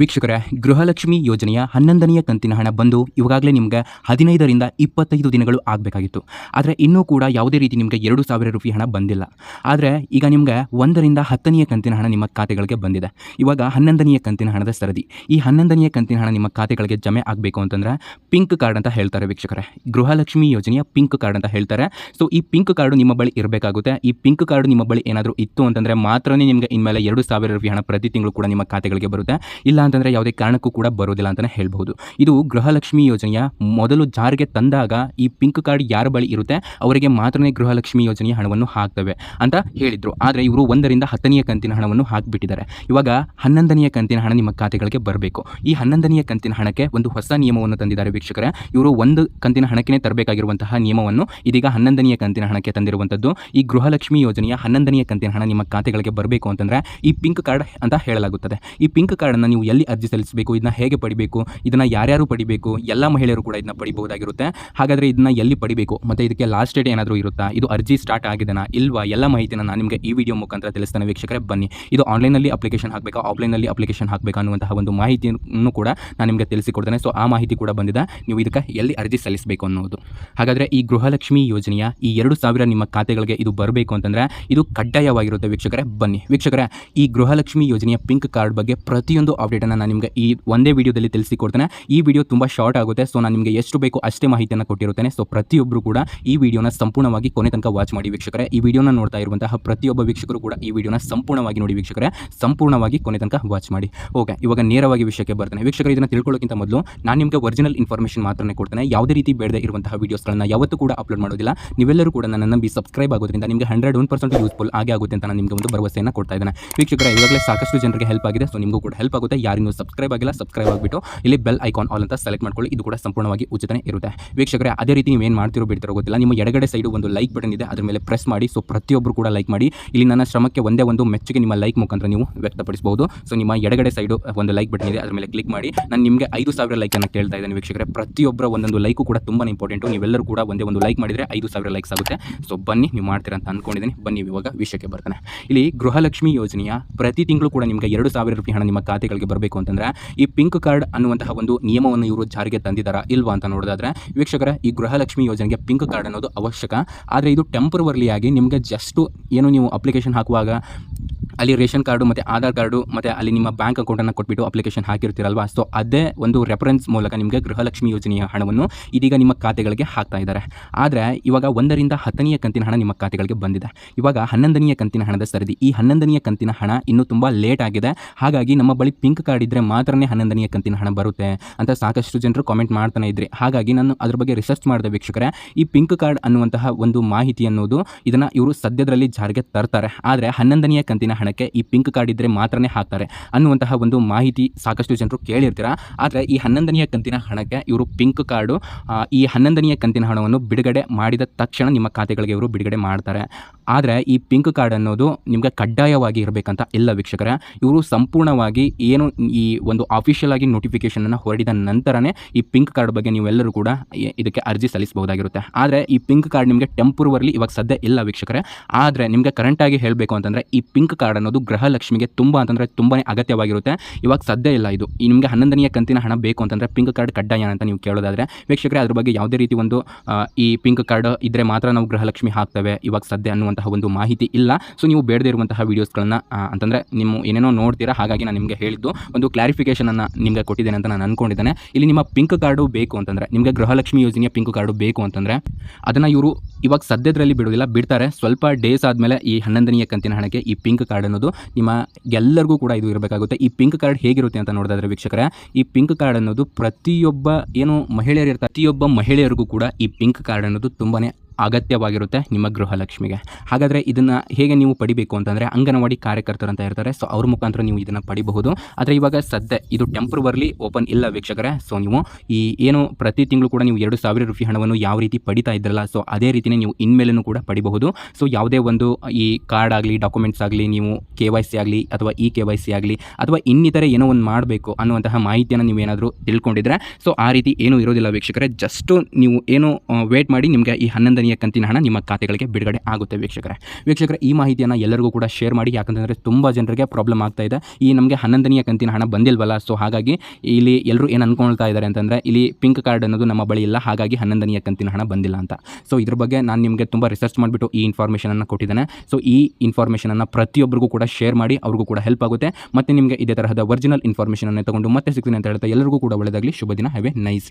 ವೀಕ್ಷಕರೇ, ಗೃಹಲಕ್ಷ್ಮಿ ಯೋಜನೆಯ ಹನ್ನೊಂದನೆಯ ಕಂತಿನ ಹಣ ಬಂದು ಇವಾಗಲೇ ನಿಮಗೆ ಹದಿನೈದರಿಂದ ಇಪ್ಪತ್ತೈದು ದಿನಗಳು ಆಗಬೇಕಾಗಿತ್ತು. ಆದರೆ ಇನ್ನೂ ಕೂಡ ಯಾವುದೇ ರೀತಿ ನಿಮಗೆ ಎರಡು ಸಾವಿರ ರೂಪಾಯಿ ಹಣ ಬಂದಿಲ್ಲ. ಆದರೆ ಈಗ ನಿಮಗೆ ಒಂದರಿಂದ ಹತ್ತನೆಯ ಕಂತಿನ ಹಣ ನಿಮ್ಮ ಖಾತೆಗಳಿಗೆ ಬಂದಿದೆ. ಇವಾಗ ಹನ್ನೊಂದನೆಯ ಕಂತಿನ ಹಣದ ಸರದಿ. ಈ ಹನ್ನೊಂದನೆಯ ಕಂತಿನ ಹಣ ನಿಮ್ಮ ಖಾತೆಗಳಿಗೆ ಜಮೆ ಆಗಬೇಕು ಅಂತಂದ್ರೆ ಪಿಂಕ್ ಕಾರ್ಡ್ ಅಂತ ಹೇಳ್ತಾರೆ ವೀಕ್ಷಕರೇ. ಗೃಹಲಕ್ಷ್ಮಿ ಯೋಜನೆಯ ಪಿಂಕ್ ಕಾರ್ಡ್ ಅಂತ ಹೇಳ್ತಾರೆ. ಸೊ ಈ ಪಿಂಕ್ ಕಾರ್ಡು ನಿಮ್ಮ ಬಳಿ ಇರಬೇಕಾಗುತ್ತೆ. ಈ ಪಿಂಕ್ ಕಾರ್ಡ್ ನಿಮ್ಮ ಬಳಿ ಏನಾದರೂ ಇತ್ತು ಅಂತಂದರೆ ಮಾತ್ರನೇ ನಿಮಗೆ ಇನ್ಮೇಲೆ ಎರಡು ಸಾವಿರ ರೂಪಾಯಿ ಹಣ ಪ್ರತಿ ತಿಂಗಳು ಕೂಡ ನಿಮ್ಮ ಖಾತೆಗಳಿಗೆ ಬರುತ್ತೆ. ಇಲ್ಲ ಅಂತಂದರೆ ಯಾವುದೇ ಕಾರಣಕ್ಕೂ ಕೂಡ ಬರೋದಿಲ್ಲ ಅಂತಲೇ ಹೇಳ್ಬೋದು ಇದು ಗೃಹಲಕ್ಷ್ಮಿ ಯೋಜನೆಯ ಮೊದಲು ಜಾರಿಗೆ ತಂದಾಗ ಈ ಪಿಂಕ್ ಕಾರ್ಡ್ ಯಾರ ಬಳಿ ಇರುತ್ತೆ? ಅವರಿಗೆ ಮಾತ್ರನೇ ಗೃಹಲಕ್ಷ್ಮಿ ಯೋಜನೆಯ ಹಣವನ್ನು ಹಾಕ್ತವೆ ಅಂತ ಹೇಳಿದರು. ಆದರೆ ಇವರು ಒಂದರಿಂದ ಹತ್ತನೆಯ ಕಂತಿನ ಹಣವನ್ನು ಹಾಕಿಬಿಟ್ಟಿದ್ದಾರೆ. ಇವಾಗ ಹನ್ನೊಂದನೆಯ ಕಂತಿನ ಹಣ ನಿಮ್ಮ ಖಾತೆಗಳಿಗೆ ಬರಬೇಕು. ಈ ಹನ್ನೊಂದನೆಯ ಕಂತಿನ ಹಣಕ್ಕೆ ಒಂದು ಹೊಸ ನಿಯಮವನ್ನು ತಂದಿದ್ದಾರೆ ವೀಕ್ಷಕರೇ. ಇವರು ಒಂದು ಕಂತಿನ ಹಣಕ್ಕೆ ತರಬೇಕಾಗಿರುವಂತಹ ನಿಯಮವನ್ನು ಇದೀಗ ಹನ್ನೊಂದನೆಯ ಕಂತಿನ ಹಣಕ್ಕೆ ತಂದಿರುವಂಥದ್ದು. ಈ ಗೃಹಲಕ್ಷ್ಮಿ ಯೋಜನೆಯ ಹನ್ನೊಂದನೆಯ ಕಂತಿನ ಹಣ ನಿಮ್ಮ ಖಾತೆಗಳಿಗೆ ಬರಬೇಕು ಅಂತಂದರೆ ಈ ಪಿಂಕ್ ಕಾರ್ಡ್ ಅಂತ ಹೇಳಲಾಗುತ್ತದೆ. ಈ ಪಿಂಕ್ ಕಾರ್ಡನ್ನು ನೀವು ಅರ್ಜಿ ಸಲ್ಲಿಸಬೇಕು, ಇದನ್ನ ಹೇಗೆ ಪಡಿಬೇಕು, ಇದನ್ನ ಯಾರ್ಯಾರು ಪಡಿಬೇಕು, ಎಲ್ಲ ಮಹಿಳೆಯರು ಕೂಡ ಇದನ್ನ ಪಡಿಬಹುದಾಗಿರುತ್ತೆ. ಹಾಗಾದ್ರೆ ಇದನ್ನ ಎಲ್ಲಿ ಪಡಿಬೇಕು? ಮತ್ತೆ ಇದಕ್ಕೆ ಲಾಸ್ಟ್ ಡೇಟ್ ಏನಾದರೂ ಇರುತ್ತಾ? ಇದು ಅರ್ಜಿ ಸ್ಟಾರ್ಟ್ ಆಗಿದೆನಾ? ಇಲ್ವಾ? ಎಲ್ಲ ಮಾಹಿತಿನ ನಾನು ನಿಮಗೆ ಈ ವಿಡಿಯೋ ಮುಖಾಂತರ ತಿಳಿಸ್ತಾನೆ ವೀಕ್ಷಕರೇ, ಬನ್ನಿ. ಇದು ಆನ್ಲೈನಲ್ಲಿ ಅಪ್ಲಿಕೇಶನ್ ಹಾಕಬೇಕಾ ಆಫ್ಲೈನಲ್ಲಿ ಅಪ್ಲಿಕೇಶನ್ ಹಾಕಬೇಕಾ ಅನ್ನುವಂತಹ ಒಂದು ಮಾಹಿತಿಯನ್ನು ಕೂಡ ನಾನು ನಿಮಗೆ ತಿಳಿಸಿಕೊಡ್ತೇನೆ. ಸೊ ಆ ಮಾಹಿತಿ ಕೂಡ ಬಂದಿದೆ. ನೀವು ಇದಕ್ಕೆ ಎಲ್ಲಿ ಅರ್ಜಿ ಸಲ್ಲಿಸಬೇಕು ಅನ್ನೋದು. ಹಾಗಾದರೆ ಈ ಗೃಹಲಕ್ಷ್ಮಿ ಯೋಜನೆಯ ಈ ಎರಡು ಸಾವಿರ ನಿಮ್ಮ ಖಾತೆಗಳಿಗೆ ಇದು ಬರಬೇಕು ಅಂತಂದರೆ ಇದು ಕಡ್ಡಾಯವಾಗಿರುತ್ತೆ ವೀಕ್ಷಕರೇ, ಬನ್ನಿ. ವೀಕ್ಷಕರೇ, ಈ ಗೃಹಲಕ್ಷ್ಮಿ ಯೋಜನೆಯ ಪಿಂಕ್ ಕಾರ್ಡ್ ಬಗ್ಗೆ ಪ್ರತಿಯೊಂದು ಅಪ್ಡೇಟನ್ನು ನಾನು ನಿಮಗೆ ಈ ಒಂದೇ ವಿಡಿಯೋದಲ್ಲಿ ತಿಳಿಸಿಕೊಡ್ತೇನೆ. ಈ ವಿಡಿಯೋ ತುಂಬ ಶಾರ್ಟ್ ಆಗುತ್ತೆ ಸೊ ನಾನು ನಿಮಗೆ ಎಷ್ಟು ಬೇಕು ಅಷ್ಟೇ ಮಾಹಿತಿಯನ್ನು ಕೊಟ್ಟಿರುತ್ತೇನೆ. ಸೊ ಪ್ರತಿಯೊಬ್ಬರು ಕೂಡ ಈ ವಿಡಿಯೋನ ಸಂಪೂರ್ಣವಾಗಿ ಕೊನೆ ತನಕ ವಾಚ್ ಮಾಡಿ ವೀಕ್ಷಕರೇ. ಈ ವಿಡಿಯೋನ ನೋಡ್ತಾ ಇರುವಂತಹ ಪ್ರತಿಯೊಬ್ಬ ವೀಕ್ಷಕರು ಕೂಡ ಈ ವಿಡಿಯೋನ ಸಂಪೂರ್ಣವಾಗಿ ನೋಡಿ ವೀಕ್ಷಕರೇ. ಸಂಪೂರ್ಣವಾಗಿ ಕೊನೆ ತನಕ ವಾಚ್ ಮಾಡಿ. ಓಕೆ ಇವಾಗ ನೇರವಾಗಿ ವಿಷಯಕ್ಕೆ ಬರ್ತೇನೆ. ವೀಕ್ಷಕರು, ಇದನ್ನು ತಿಳ್ಕೊಳ್ಳೋಕ್ಕಿಂತ ಮೊದಲು ನಾನು ನಿಮಗೆ ಒರಿಜಿನಲ್ ಇನ್ಫಾರ್ಮೇಷನ್ ಮಾತ್ರ ಕೊಡ್ತೇನೆ. ಯಾವುದೇ ರೀತಿ ಬೇಡದೇ ಇರುವಂತಹ ವೀಡಿಯೋಸ್ಗಳನ್ನ ಯಾವತ್ತೂ ಕೂಡ ಅಪ್ಲೋಡ್ ಮಾಡೋದಿಲ್ಲ. ನೀವೆಲ್ಲರೂ ಕೂಡ ನನ್ನ ನಂಬಿ ಸಬ್ಸ್ಕ್ರೈಬ್ ಆಗೋದ್ರಿಂದ ನಿಮಗೆ ಹಂಡ್ರೆಡ್ ಒನ್ ಪರ್ಸೆಂಟ್ ಯೂಸ್ಫುಲ್ ಆಗಿ ಆಗುತ್ತೆ ಅಂತ ನಾನು ನಿಮಗೆ ಒಂದು ಭರವಸೆಯನ್ನು ಕೊಡ್ತಾ ಇದ್ದೇನೆ. ವೀಕ್ಷಕರ, ಇವಾಗಲೇ ಸಾಕಷ್ಟು ಜನರಿಗೆ ಹೆಲ್ಪ್ ಆಗಿದೆ ಸೊ ನಿಮಗೂ ಕೂಡ ಹೆಲ್ಪ್ ಆಗುತ್ತೆ. ಯಾರಿಗೂ ಸಬ್ಸ್ಕ್ರೈಬ್ ಆಗಿಲ್ಲ, ಸಬ್ಸ್ಕ್ರೈಬ್ ಆಗಿಬಿಟ್ಟು ಇಲ್ಲಿ ಬೆಲ್ ಐಕಾನ್ ಆಲ್ ಅಂತ ಸೆಲೆಕ್ಟ್ ಮಾಡ್ಕೊಳ್ಳಿ. ಇದು ಕೂಡ ಸಂಪೂರ್ಣವಾಗಿ ಉಚಿತನೇ ಇರುತ್ತೆ. ವೀಕ್ಷಕರೇ, ಅದೇ ರೀತಿ ನೀವು ಏನು ಮಾಡ್ತಿರೋ ಬಿಡ್ತಿರೋ ಗೊತ್ತಿಲ್ಲ. ನಿಮ್ಮ ಎಡಗಡೆ ಸೈಡು ಒಂದು ಲೈಕ್ ಬಟನ್ ಇದೆ. ಅದರ ಮೇಲೆ ಪ್ರೆಸ್ ಮಾಡಿ. ಸೊ ಪ್ರತಿಯೊಬ್ಬರು ಕೂಡ ಲೈಕ್ ಮಾಡಿ. ಇಲ್ಲಿ ನನ್ನ ಶ್ರಮಕ್ಕೆ ಒಂದೇ ಒಂದು ಮೆಚ್ಚುಗೆ ನಿಮ್ಮ ಲೈಕ್ ಮುಖಾಂತರ ನೀವು ವ್ಯಕ್ತಪಡಿಸಬಹುದು. ಸೊ ನಿಮ್ಮ ಎಡಗಡೆ ಸೈಡು ಒಂದು ಲೈಕ್ ಬಟನ್ ಇದೆ. ಅದರ ಮೇಲೆ ಕ್ಲಿಕ್ ಮಾಡಿ. ನಾನು ನಿಮಗೆ ಐದು ಸಾವಿರ ಲೈಕ್ ಅನ್ನು ಕೇಳ್ತಾ ಇದ್ದೇನೆ ವೀಕ್ಷಕರೇ. ಪ್ರತಿಯೊಬ್ಬರ ಒಂದೊಂದು ಲೈಕು ಕೂಡ ತುಂಬಾ ಇಂಪಾರ್ಟೆಂಟು ನೀವೆಲ್ಲರೂ ಕೂಡ ಒಂದೇ ಒಂದು ಲೈಕ್ ಮಾಡಿದರೆ ಐದು ಸಾವಿರ ಲೈಕ್ಸ್ ಆಗುತ್ತೆ. ಸೊ ಬನ್ನಿ, ನೀವು ಮಾಡ್ತೀರಾ ಅಂತ ಅಂದ್ಕೊಂಡಿದ್ದೀನಿ ಬನ್ನಿ, ಇವಾಗ ವಿಷಯಕ್ಕೆ ಬರ್ತಾನೆ. ಇಲ್ಲಿ ಗೃಹಲಕ್ಷ್ಮಿ ಯೋಜನೆಯ ಪ್ರತಿ ತಿಂಗಳು ಕೂಡ ನಿಮಗೆ ಎರಡು ಸಾವಿರ ರೂಪಾಯಿ ಹಣ ನಿಮ್ಮ ಖಾತೆಗಳಿಗೆ ಬರಬೇಕು. ಅಂತಂದ್ರೆ ಈ ಪಿಂಕ್ ಕಾರ್ಡ್ ಅನ್ನುವಂತಹ ಒಂದು ನಿಯಮವನ್ನು ಇವರು ಜಾರಿಗೆ ತಂದಿದ್ದಾರಾ ಇಲ್ವಾ ಅಂತ ನೋಡೋದಾದ್ರೆ ವೀಕ್ಷಕರ, ಈ ಗೃಹಲಕ್ಷ್ಮಿ ಯೋಜನೆಗೆ ಪಿಂಕ್ ಕಾರ್ಡ್ ಅನ್ನೋದು ಅವಶ್ಯಕ. ಆದರೆ ಇದು ಟೆಂಪರವರ್ಲಿ ಆಗಿ ನಿಮಗೆ ಜಸ್ಟು ಏನು ನೀವು ಅಪ್ಲಿಕೇಶನ್ ಹಾಕುವಾಗ ಅಲ್ಲಿ ರೇಷನ್ ಕಾರ್ಡು ಮತ್ತು ಆಧಾರ್ ಕಾರ್ಡು ಮತ್ತು ಅಲ್ಲಿ ನಿಮ್ಮ ಬ್ಯಾಂಕ್ ಅಕೌಂಟನ್ನು ಕೊಟ್ಬಿಟ್ಟು ಅಪ್ಲಿಕೇಶನ್ ಹಾಕಿರ್ತೀರಲ್ವಾ? ಸೊ ಅದೇ ಒಂದು ರೆಫರೆನ್ಸ್ ಮೂಲಕ ನಿಮಗೆ ಗೃಹಲಕ್ಷ್ಮಿ ಯೋಜನೆಯ ಹಣವನ್ನು ಇದೀಗ ನಿಮ್ಮ ಖಾತೆಗಳಿಗೆ ಹಾಕ್ತಾ ಇದ್ದಾರೆ. ಆದರೆ, ಇವಾಗ ಒಂದರಿಂದ ಹತ್ತನೆಯ ಕಂತಿನ ಹಣ ನಿಮ್ಮ ಖಾತೆಗಳಿಗೆ ಬಂದಿದೆ. ಇವಾಗ ಹನ್ನೊಂದನೆಯ ಕಂತಿನ ಹಣದ ಸರದಿ. ಈ ಹನ್ನೊಂದನೆಯ ಕಂತಿನ ಹಣ ಇನ್ನೂ ತುಂಬ ಲೇಟ್ ಆಗಿದೆ. ಹಾಗಾಗಿ ನಮ್ಮ ಬಳಿ ಪಿಂಕ್ ಕಾರ್ಡ್ ಇದ್ದರೆ ಮಾತ್ರನೇ ಹನ್ನೊಂದನೆಯ ಕಂತಿನ ಹಣ ಬರುತ್ತೆ ಅಂತ ಸಾಕಷ್ಟು ಜನರು ಕಾಮೆಂಟ್ ಮಾಡ್ತಾನೆ ಇದ್ರಿ. ಹಾಗಾಗಿ ನಾನು ಅದ್ರ ಬಗ್ಗೆ ರಿಸರ್ಚ್ ಮಾಡಿದೆ ವೀಕ್ಷಕರೇ. ಈ ಪಿಂಕ್ ಕಾರ್ಡ್ ಅನ್ನುವಂತಹ ಒಂದು ಮಾಹಿತಿ ಅನ್ನೋದು ಇದನ್ನು ಇವರು ಸದ್ಯದರಲ್ಲಿ ಜಾರಿಗೆ ತರ್ತಾರೆ. ಆದರೆ ಹನ್ನೊಂದನೆಯ ಕಂತಿನ ಹಣಕ್ಕೆ ಈ ಪಿಂಕ್ ಕಾರ್ಡ್ ಇದ್ದರೆ ಮಾತ್ರನೇ ಹಾಕ್ತಾರೆ ಅನ್ನುವಂತಹ ಒಂದು ಮಾಹಿತಿ ಸಾಕಷ್ಟು ಜನರು ಕೇಳಿರ್ತೀರ? ಆದರೆ ಈ ಹನ್ನೊಂದನೆಯ ಕಂತಿನ ಹಣಕ್ಕೆ ಇವರು ಪಿಂಕ್ ಕಾರ್ಡು ಈ ಹನ್ನೊಂದನೆಯ ಕಂತಿನ ಹಣವನ್ನು ಬಿಡುಗಡೆ ಮಾಡಿದ ತಕ್ಷಣ ನಿಮ್ಮ ಖಾತೆಗಳಿಗೆ ಇವರು ಬಿಡುಗಡೆ ಮಾಡ್ತಾರೆ. ಆದರೆ ಈ ಪಿಂಕ್ ಕಾರ್ಡ್ ಅನ್ನೋದು ನಿಮಗೆ ಕಡ್ಡಾಯವಾಗಿ ಇರಬೇಕಂತ ಎಲ್ಲ ವೀಕ್ಷಕರ, ಇವರು ಸಂಪೂರ್ಣವಾಗಿ ಏನು ಈ ಒಂದು ಆಫಿಷಿಯಲ್ ಆಗಿ ನೋಟಿಫಿಕೇಶನನ್ನು ಹೊರಡಿದ ನಂತರನೇ ಈ ಪಿಂಕ್ ಕಾರ್ಡ್ ಬಗ್ಗೆ ನೀವೆಲ್ಲರೂ ಕೂಡ ಇದಕ್ಕೆ ಅರ್ಜಿ ಸಲ್ಲಿಸಬಹುದಾಗಿರುತ್ತೆ. ಆದರೆ ಈ ಪಿಂಕ್ ಕಾರ್ಡ್ ನಿಮಗೆ ಟೆಂಪರ್ವರ್ಲಿ ಇವಾಗ ಸದ್ಯ ಇಲ್ಲ ವೀಕ್ಷಕರೇ, ಆದರೆ ನಿಮಗೆ ಕರೆಂಟಾಗಿ ಹೇಳಬೇಕು ಅಂತಂದರೆ ಈ ಪಿಂಕ್ ಕಾರ್ಡ್ ಅನ್ನೋದು ಗೃಹಲಕ್ಷ್ಮಿಗೆ ತುಂಬ ಅಂತಂದರೆ ತುಂಬಾ ಅಗತ್ಯವಾಗಿರುತ್ತೆ. ಇವಾಗ ಸದ್ಯ ಇಲ್ಲ ಇದು. ನಿಮಗೆ ಹನ್ನೊಂದನೆಯ ಕಂತಿನ ಹಣ ಬೇಕು ಅಂತಂದರೆ ಪಿಂಕ್ ಕಾರ್ಡ್ ಕಡ್ಡಾಯ ಅಂತ ನೀವು ಕೇಳೋದಾದರೆ, ವೀಕ್ಷಕರೇ ಅದ್ರ ಬಗ್ಗೆ ಯಾವುದೇ ರೀತಿ ಒಂದು ಈ ಪಿಂಕ್ ಕಾರ್ಡ್ ಇದ್ದರೆ ಮಾತ್ರ ನಾವು ಗೃಹಲಕ್ಷ್ಮಿ ಹಾಕ್ತೇವೆ ಇವಾಗ ಸದ್ಯ ಅನ್ನುವಂತಹ ಒಂದು ಮಾಹಿತಿ ಇಲ್ಲ. ಸೊ ನೀವು ಬೇಡದೇ ಇರುವಂತಹ ವೀಡಿಯೋಸ್ಗಳನ್ನ ಅಂತಂದರೆ ನಿಮ್ಮ ಏನೇನೋ ನೋಡ್ತೀರಾ, ಹಾಗಾಗಿ ನಾನು ನಿಮಗೆ ಹೇಳಿದ್ದು ಒಂದು ಕ್ಲಾರಿಫಿಕೇಷನನ್ನು ನಿಮಗೆ ಕೊಟ್ಟಿದ್ದೇನೆ ಅಂತ ನಾನು ಅಂದ್ಕೊಂಡಿದ್ದೇನೆ ಇಲ್ಲಿ ನಿಮ್ಮ ಪಿಂಕ್ ಕಾರ್ಡು ಬೇಕು ಅಂತಂದರೆ, ನಿಮಗೆ ಗೃಹಲಕ್ಷ್ಮಿ ಯೋಜನೆಯ ಪಿಂಕ್ ಕಾರ್ಡು ಬೇಕು ಅಂತಂದರೆ, ಅದನ್ನು ಇವರು ಇವಾಗ ಸದ್ಯದರಲ್ಲಿ ಬಿಡೋದಿಲ್ಲ ಬಿಡ್ತಾರೆ. ಸ್ವಲ್ಪ ಡೇಸ್ ಆದಮೇಲೆ ಈ ಹನ್ನೊಂದನೆಯ ಕಂತಿನ ಹಣಕ್ಕೆ ಈ ಪಿಂಕ್ ಕಾರ್ಡ್ ಅನ್ನೋದು ನಿಮ್ಮ ಎಲ್ಲರಿಗೂ ಕೂಡ ಇದು ಇರಬೇಕಾಗುತ್ತೆ. ಈ ಪಿಂಕ್ ಕಾರ್ಡ್ ಹೇಗಿರುತ್ತೆ ಅಂತ ನೋಡೋದಾದ್ರೆ ವೀಕ್ಷಕರೇ, ಈ ಪಿಂಕ್ ಕಾರ್ಡ್ ಅನ್ನೋದು ಪ್ರತಿಯೊಬ್ಬ ಏನು ಮಹಿಳೆಯರು ಇರ್ತಾರೆ ಪ್ರತಿಯೊಬ್ಬ ಮಹಿಳೆಯರಿಗೂ ಕೂಡ ಈ ಪಿಂಕ್ ಕಾರ್ಡ್ ಅನ್ನೋದು ತುಂಬಾ ಅಗತ್ಯವಾಗಿರುತ್ತೆ ನಿಮ್ಮ ಗೃಹಲಕ್ಷ್ಮಿಗೆ. ಹಾಗಾದರೆ ಇದನ್ನು ಹೇಗೆ ನೀವು ಪಡಿಬೇಕು ಅಂತಂದರೆ ಅಂಗನವಾಡಿ ಕಾರ್ಯಕರ್ತರು ಅಂತ ಇರ್ತಾರೆ ಸೊ ಅವ್ರ ಮುಖಾಂತರ ನೀವು ಇದನ್ನು ಪಡಿಬಹುದು. ಆದರೆ ಇವಾಗ ಸದ್ಯ ಇದು ಟೆಂಪ್ರವರ್ಲಿ ಓಪನ್ ಇಲ್ಲ ವೀಕ್ಷಕರೇ. ಸೊ ನೀವು ಈ ಏನು ಪ್ರತಿ ತಿಂಗಳು ಕೂಡ ನೀವು ಎರಡು ಸಾವಿರ ರೂಪಾಯಿ ಹಣವನ್ನು ಯಾವ ರೀತಿ ಪಡಿತಾ ಇದ್ರಲ್ಲ ಸೊ ಅದೇ ರೀತಿಯೇ ನೀವು ಇನ್ಮೇಲೂ ಕೂಡ ಪಡಿಬಹುದು. ಸೊ ಯಾವುದೇ ಒಂದು ಈ ಕಾರ್ಡ್ ಆಗಲಿ ಡಾಕ್ಯುಮೆಂಟ್ಸ್ ಆಗಲಿ, ನೀವು ಕೆ ವೈ ಸಿ ಆಗಲಿ ಅಥವಾ ಇ ಕೆ ವೈ ಸಿ ಆಗಲಿ ಅಥವಾ ಇನ್ನಿತರ ಏನೋ ಒಂದು ಮಾಡಬೇಕು ಅನ್ನುವಂತಹ ಮಾಹಿತಿಯನ್ನು ನೀವು ಏನಾದರೂ ತಿಳ್ಕೊಂಡಿದ್ರೆ ಸೊ ಆ ರೀತಿ ಏನೂ ಇರೋದಿಲ್ಲ ವೀಕ್ಷಕರೇ. ಜಸ್ಟು ನೀವು ಏನು ವೇಟ್ ಮಾಡಿ ನಿಮಗೆ ಈ ಹನ್ನೊಂದನೇ ಹನ್ನೊಂದನೆಯ ಕಂತಿನ ಹಣ ನಿಮ್ಮ ಖಾತೆಗಳಿಗೆ ಬಿಡುಗಡೆ ಆಗುತ್ತೆ ವೀಕ್ಷಕರೇ. ವೀಕ್ಷಕರೇ, ಈ ಮಾಹಿತಿಯನ್ನು ಎಲ್ಲರಿಗೂ ಕೂಡ ಶೇರ್ ಮಾಡಿ. ಯಾಕಂತಂದರೆ ತುಂಬ ಜನರಿಗೆ ಪ್ರಾಬ್ಲಮ್ ಆಗ್ತಾ ಇದೆ. ಈ ನಮಗೆ ಹನ್ನೊಂದನೆಯ ಕಂತಿನ ಹಣ ಬಂದಿಲ್ವಲ್ಲ ಸೊ ಹಾಗಾಗಿ ಇಲ್ಲಿ ಎಲ್ಲರೂ ಏನು ಅನ್ಕೊಳ್ತಾ ಇದ್ದಾರೆ ಅಂತಂದರೆ, ಇಲ್ಲಿ ಪಿಂಕ್ ಕಾರ್ಡ್ ಅನ್ನೋದು ನಮ್ಮ ಬಳಿ ಇಲ್ಲ, ಹಾಗಾಗಿ ಹನ್ನೊಂದನೆಯ ಕಂತಿನ ಹಣ ಬಂದಿಲ್ಲ ಅಂತ. ಸೊ ಇದ್ರ ಬಗ್ಗೆ ನಾನು ನಿಮಗೆ ತುಂಬ ರಿಸರ್ಚ್ ಮಾಡಿಬಿಟ್ಟು ಈ ಇನ್ಫಾರ್ಮೇಷನನ್ನು ಕೊಟ್ಟಿದ್ದೇನೆ. ಸೊ ಈ ಇನ್ಫಾರ್ಮೇಷನನ್ನು ಪ್ರತಿಯೊಬ್ಬರಿಗೂ ಕೂಡ ಶೇರ್ ಮಾಡಿ, ಅವ್ರಿಗೂ ಕೂಡ ಹೆಲ್ಪ್ ಆಗುತ್ತೆ. ಮತ್ತು ನಿಮಗೆ ಇದೇ ತರಹದ ಒರಿಜಿನಲ್ ಇನ್ಫಾರ್ಮೇಷನನ್ನು ತಗೊಂಡು ಮತ್ತೆ ಸಿಗ್ತೀನಿ ಅಂತ ಹೇಳ್ತಾ ಎಲ್ಲರಿಗೂ ಕೂಡ ಒಳ್ಳೆಯದಾಗಲಿ ಶುಭ ದಿನ ಹ್ಯಾವ್ ಎ ನೈಸ್